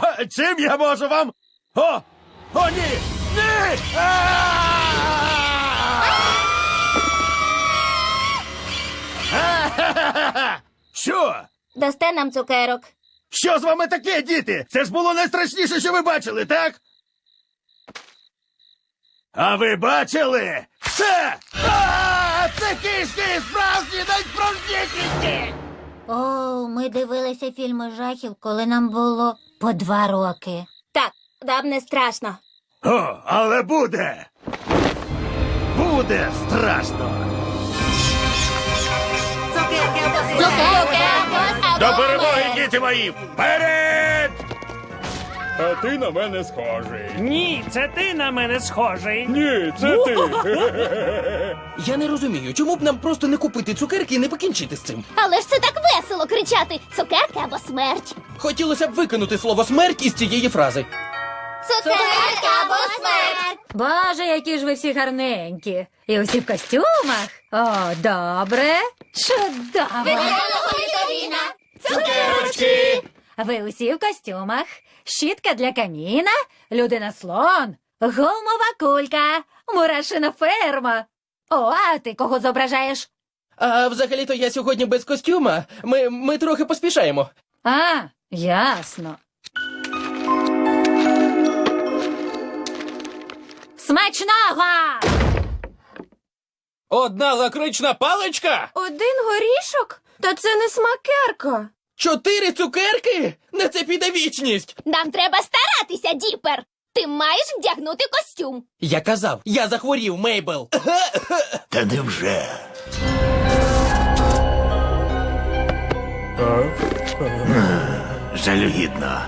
Чим я можу вам? О! О, ні! Ні! А! Що? Дасте нам цукерок. Що з вами таке, діти? Це ж було найстрашніше, що ви бачили, так? А ви бачили? Це! А, це кишки справжні, найсправжні кишки! О, ми дивилися фільми жахів, коли нам було по два роки. Так, нам не страшно. О, але буде! Буде страшно! До перемоги, діти мої! Вперед! А ти на мене схожий. Ні, це ти на мене схожий. Ні, це ти. Я не розумію, чому б нам просто не купити цукерки і не покінчити з цим. Але ж це так весело кричати цукерки або смерть. Хотілося б викинути слово смерть із цієї фрази. Цукерки або смерть. Боже, які ж ви всі гарненькі. І усі в костюмах. О, добре. Чудово. Ви усі в костюмах. Щітка для каміна, людина слон, гумова кулька, мурашина ферма. О, а ти кого зображаєш? А взагалі-то я сьогодні без костюма. Ми, ми трохи поспішаємо. А, ясно. Смачного! Одна лакрична паличка? Один горішок? Та це не смакерка. Чотири цукерки? На це піде вічність. Нам треба старатися, Діпер. Ти маєш вдягнути костюм. Я казав, я захворів, Мейбл. Та невже? Жалюгідно.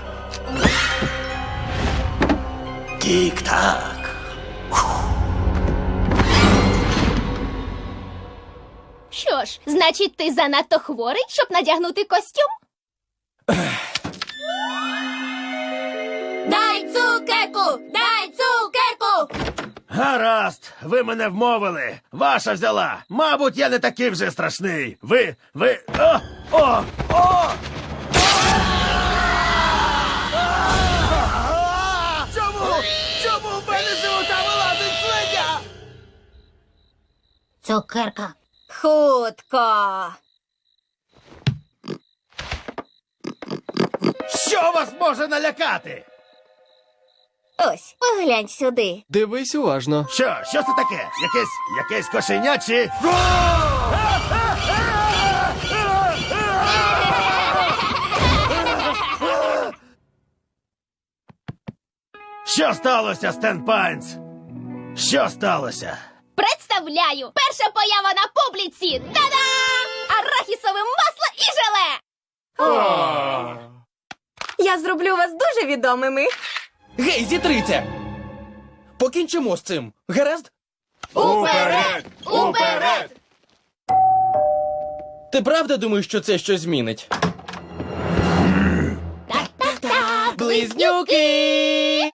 Тік-так. Що ж, значить, ти занадто хворий, щоб надягнути костюм? Дай цукерку! Дай цукерку! Гаразд, ви мене вмовили. Ваша взяла. Мабуть, я не такий вже страшний. Ви. ви. О! О! О! Чому? Чому в мене живота вилазить слиня? Цукерка. Хутко. Що вас може налякати? Ось, поглянь сюди. Дивись уважно. Що? Що це таке? Якесь. якесь кошеня чи. Що сталося, Стен Пайнс? Що сталося? Представляю! Перша поява на публіці! Та-дам! Арахісове масло і желе! Я зроблю вас дуже відомими. Гей, зітриця! Покінчимо з цим. Гаразд? Уперед! Уперед! Ти правда думаєш, що це щось змінить? Близнюки!